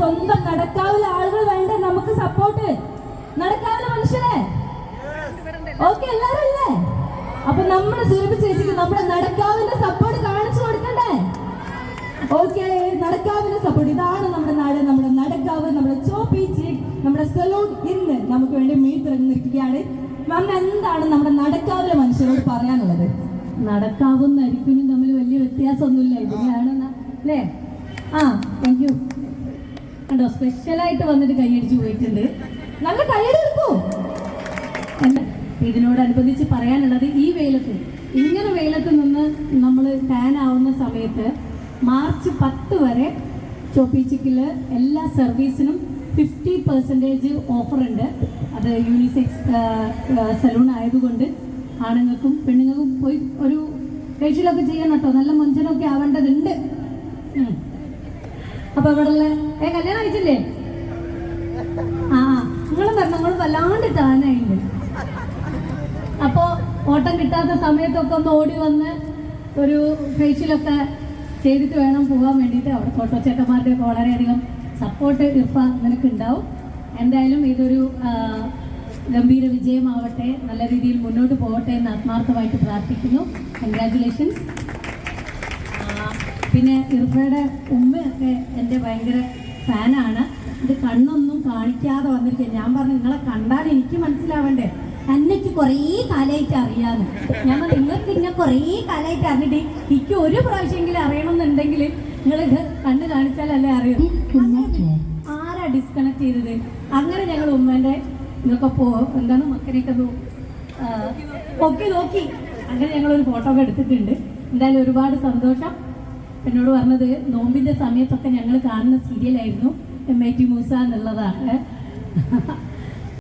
സ്വന്തം നടക്കാവിലെ ആളുകൾ വേണ്ട? നമുക്ക് സപ്പോർട്ട് നടക്കാവിലെ മനുഷ്യരെ ഓക്കെ എല്ലാരും അല്ലേ അപ്പൊ നമ്മുടെ സുരഭി ചേച്ചിക്ക് നമ്മുടെ നടക്കാവിന്റെ സപ്പോർട്ട് കാണിച്ചു കൊടുക്കണ്ടേ? ഓക്കെ നടക്കാവിന്റെ സപ്പോർട്ട് ഇതാണ് നമ്മുടെ നാട് നമ്മുടെ നടക്കാവ് നമ്മുടെ ചോപ്പീച്ച് നമ്മുടെ സലൂൺ. ഇന്ന് നമുക്ക് വേണ്ടി മീറ്റ് നിൽക്കുകയാണ്. മാം എന്താണ് നമ്മുടെ നടക്കാവിലെ മനുഷ്യരോട് പറയാനുള്ളത്? നടക്കാവും നരിക്കുനും തമ്മിൽ വലിയ വ്യത്യാസമൊന്നുമില്ല. ഇതിനാണ് അല്ലേ ആ താങ്ക് യു കണ്ടോ സ്പെഷ്യലായിട്ട് വന്നിട്ട് കൈയടിച്ച് പോയിട്ടുണ്ട്. നല്ല കൈയടി ഇതിനോടനുബന്ധിച്ച് പറയാനുള്ളത് ഈ വെയിലത്ത് ഇങ്ങനെ വെയിലത്ത് നിന്ന് നമ്മൾ ടാൻ ആവുന്ന സമയത്ത് മാർച്ച് പത്ത് വരെ ചോപ്പിച്ചിക്കിൽ എല്ലാ സർവീസിനും ഫിഫ്റ്റി പെർസെന്റേജ് ഓഫറുണ്ട് അത് യൂണിസെക്സ് സലൂൺ ആയതുകൊണ്ട് ആണുങ്ങൾക്കും പെണ്ണുങ്ങൾക്കും പോയി ഒരു ഫേഷ്യലൊക്കെ ചെയ്യണം കേട്ടോ. നല്ല മൊഞ്ചനൊക്കെ ആവേണ്ടതുണ്ട്. അപ്പൊ അവിടെ ഉള്ള ഏ കല്യാണം കഴിച്ചില്ലേ? ആ നിങ്ങളും പറഞ്ഞു നിങ്ങൾ വല്ലാണ്ട് ടാനായിണ്ട് അപ്പോ ഓട്ടം കിട്ടാത്ത സമയത്തൊക്കെ ഒന്ന് ഓടി വന്ന് ഒരു ഫേഷ്യലൊക്കെ ചെയ്തിട്ട് വേണം പോകാൻ വേണ്ടിയിട്ട് അവിടെ ഫോട്ടോ ചേട്ടന്മാരുടെ ഒക്കെ വളരെയധികം സപ്പോർട്ട് ഇർഫ നിനക്ക് ഉണ്ടാവും എന്തായാലും ഇതൊരു ഗംഭീര വിജയമാവട്ടെ. നല്ല രീതിയിൽ മുന്നോട്ട് പോകട്ടെ എന്ന് ആത്മാർത്ഥമായിട്ട് പ്രാർത്ഥിക്കുന്നു. കൺഗ്രാറ്റുലേഷൻസ് പിന്നെ ഇർഫയുടെ ഉമ്മയൊക്കെ എന്റെ ഭയങ്കര ഫാനാണ്. ഇത് കണ്ണൊന്നും കാണിക്കാതെ വന്നിരിക്കുക ഞാൻ പറഞ്ഞു നിങ്ങളെ കണ്ടാൽ എനിക്ക് മനസ്സിലാവണ്ടേ? അന്നയ്ക്ക് കുറേ കാലമായിട്ട് അറിയാന്ന്. ഞാൻ പറഞ്ഞു നിങ്ങൾക്ക് ഇങ്ങനെ കുറേ കാലമായിട്ട് അറിഞ്ഞിട്ട് എനിക്ക് ഒരു പ്രാവശ്യമെങ്കിലും അറിയണമെന്നുണ്ടെങ്കിൽ നിങ്ങൾ ഇത് കണ്ണ് കാണിച്ചാലല്ലേ അറിയൂ. ആരാ ഡിസ്കണക്ട് ചെയ്തത്? അങ്ങനെ ഞങ്ങൾ ഉമ്മേന്റെ ഇതൊക്കെ പോ എന്താണ് മക്കനെയൊക്കെ പൊക്കി നോക്കി. അങ്ങനെ ഞങ്ങളൊരു ഫോട്ടോ ഒക്കെ എടുത്തിട്ടുണ്ട്. എന്തായാലും ഒരുപാട് സന്തോഷം. എന്നോട് പറഞ്ഞത് നോമ്പിന്റെ സമയത്തൊക്കെ ഞങ്ങൾ കാണുന്ന സീരിയലായിരുന്നു എം ഐ ടി മൂസ എന്നുള്ളതാണ്.